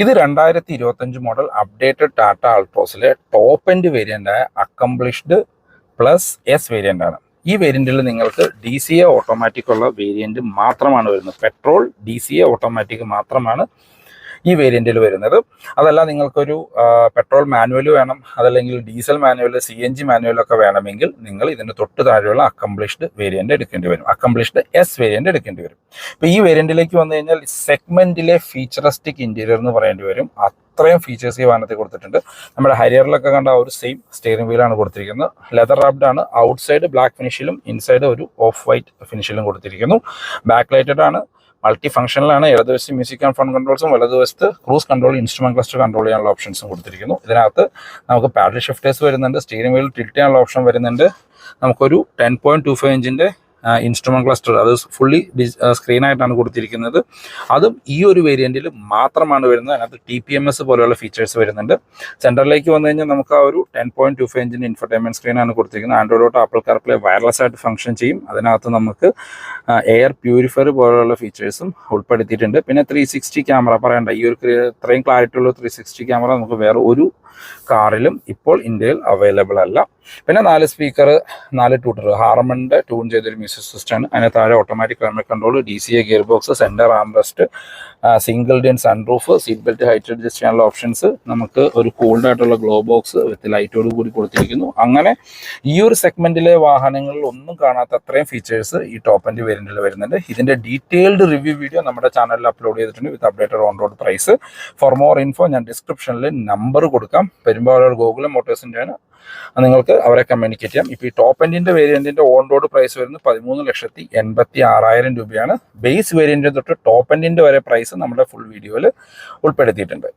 ഇത് രണ്ടായിരത്തി ഇരുപത്തഞ്ച് മോഡൽ അപ്ഡേറ്റഡ് ടാറ്റ ആൾട്രോസിലെ ടോപ്പ് എൻഡ് വേരിയന്റ് ആയ അക്കംപ്ലിഷ്ഡ് പ്ലസ് എസ് വേരിയന്റ് ആണ്. ഈ വേരിയന്റിൽ നിങ്ങൾക്ക് ഡി സി എ ഓട്ടോമാറ്റിക് ഉള്ള വേരിയന്റ് മാത്രമാണ് വരുന്നത്. Petrol D C A automatic മാത്രമാണ് ഈ വേരിയന്റിൽ വരുന്നത്. അതല്ല നിങ്ങൾക്കൊരു പെട്രോൾ മാനുവൽ വേണം അതല്ലെങ്കിൽ diesel manual C N G manual ഒക്കെ വേണമെങ്കിൽ നിങ്ങൾ ഇതിന് തൊട്ട് താഴെയുള്ള അക്കംപ്ലിഷ്ഡ് വേരിയന്റ് എടുക്കേണ്ടി വരും. അക്കംപ്ലിഷ്ഡ് എസ് വേരിയന്റ് എടുക്കേണ്ടി വരും. ഇപ്പോൾ ഈ വേരിയന്റിലേക്ക് വന്നു കഴിഞ്ഞാൽ സെഗ്മെന്റിലെ ഫീച്ചറിസ്റ്റിക് ഇന്റീരിയർ എന്ന് പറയേണ്ടി വരും. അത്രയും ഫീച്ചേഴ്സ് ഈ വാഹനത്തിൽ കൊടുത്തിട്ടുണ്ട്. നമ്മുടെ ഹരിയറിലൊക്കെ കണ്ട ഒരു സെയിം സ്റ്റിയറിംഗ് വീലാണ് കൊടുത്തിരിക്കുന്നത്. ലെതർ റാബ്ഡ് ആണ്. ഔട്ട് സൈഡ് ബ്ലാക്ക് ഫിനിഷിലും ഇൻസൈഡ് ഒരു ഓഫ് വൈറ്റ് ഫിനിഷിലും കൊടുത്തിരിക്കുന്നു. ബാക്ക് ലൈറ്റഡ് ആണ്. മൾട്ടി ഫംഗ്ഷനിലാണ് ഇടതുവശത്ത് മ്യൂസിക് ആൻഡ് ഫോൺ കൺട്രോൾസും വലതുവശത്ത് cruise control instrument cluster control ചെയ്യാനുള്ള ഓപ്ഷൻസും കൊടുത്തിരിക്കുന്നു. ഇതിനകത്ത് നമുക്ക് പാഡൽ ഷിഫ്റ്റേഴ്സ് വരുന്നുണ്ട് സ്റ്റീറിംഗ് വീൽ ടിൽറ്റ് ചെയ്യാനുള്ള ഓപ്ഷൻ വരുന്നുണ്ട്. നമുക്കൊരു ടെൻ പോയിന്റ് ടു ഫൈവ് ഇഞ്ചിന്റെ ഇൻസ്ട്രുമെന്റ് ക്ലസ്റ്റർ അത് ഫുള്ളി സ്ക്രീനായിട്ടാണ് കൊടുത്തിരിക്കുന്നത്. അതും ഈ ഒരു വേരിയന്റിൽ മാത്രമാണ് വരുന്നത്. അതിനകത്ത് ടി പി എം എസ് പോലെയുള്ള ഫീച്ചേഴ്സ് വരുന്നുണ്ട്. സെന്ററിലേക്ക് വന്നു കഴിഞ്ഞാൽ നമുക്ക് ആ ഒരു ടെൻ പോയിന്റ് ടു ഫൈവ് ഇഞ്ചിന്റെ ഇൻഫർടൈൻമെന്റ് സ്ക്രീനാണ് കൊടുത്തിരിക്കുന്നത്. ആൻഡ്രോയിഡ് ആപ്പിൾ കാർപ്ലേ വയർലെസ് ആയിട്ട് ഫംഗ്ഷൻ ചെയ്യും. അതിനകത്ത് നമുക്ക് എയർ പ്യൂരിഫയർ പോലെയുള്ള ഫീച്ചേഴ്സും ഉൾപ്പെടുത്തിയിട്ടുണ്ട്. പിന്നെ ത്രീ സിക്സ്റ്റി ക്യാമറ പറയണ്ട. ഈ ഒരു ഇത്രയും ക്ലാരിറ്റി ഉള്ള ത്രീ സിക്സ്റ്റി ക്യാമറ നമുക്ക് വേറെ ഒരു കാറിലും ഇപ്പോൾ ഇന്ത്യയിൽ അവൈലബിൾ അല്ല. പിന്നെ നാല് സ്പീക്കർ നാല് ട്യൂട്ടർ ഹാർമണിന്റെ ട്യൂൺ ചെയ്തൊരു മ്യൂസിക് സിസ്റ്റമാണ് അതിന് താഴെ automatic climate control D C A gear box centre armrest single DIN sunroof seat belt height adjust ചെയ്യാനുള്ള ഓപ്ഷൻസ് നമുക്ക് ഒരു കൂൾഡ് ആയിട്ടുള്ള ഗ്ലോ ബോക്സ് വിത്ത് ലൈറ്റോട് കൂടി കൊടുത്തിരിക്കുന്നു. അങ്ങനെ ഈ ഒരു സെഗ്മെന്റിലെ വാഹനങ്ങളിൽ ഒന്നും കാണാത്ത അത്രയും ഫീച്ചേഴ്സ് ഈ ടോപ്പ് ആൻഡ് വേരിയന്റിൽ വരുന്നുണ്ട്. ഇതിന്റെ ഡീറ്റെയിൽഡ് റിവ്യൂ വീഡിയോ നമ്മുടെ ചാനലിൽ അപ്ലോഡ് ചെയ്തിട്ടുണ്ട് with updated on road price for more info ഞാൻ ഡിസ്ക്രിപ്ഷനിൽ നമ്പർ കൊടുക്കാം. പെരുമ്പാവൂർ ഗോകുലം മോട്ടോഴ്സിന്റെ ആണ് നിങ്ങൾക്ക് അവരെ കമ്മ്യൂണിക്കേറ്റ് ചെയ്യാം. ഇപ്പോൾ ഈ ടോപ്പ് എൻഡിന്റെ വേരിയന്റിന്റെ ഓൺ റോഡ് പ്രൈസ് വരുന്നത് പതിമൂന്ന് ലക്ഷത്തി എൺപത്തി ആറായിരം രൂപയാണ്. ബേസ് വേരിയന്റിന്റെ തൊട്ട് ടോപ്പ് എൻഡിന്റെ വരെ പ്രൈസ് നമ്മുടെ ഫുൾ വീഡിയോയിൽ ഉൾപ്പെടുത്തിയിട്ടുണ്ട്.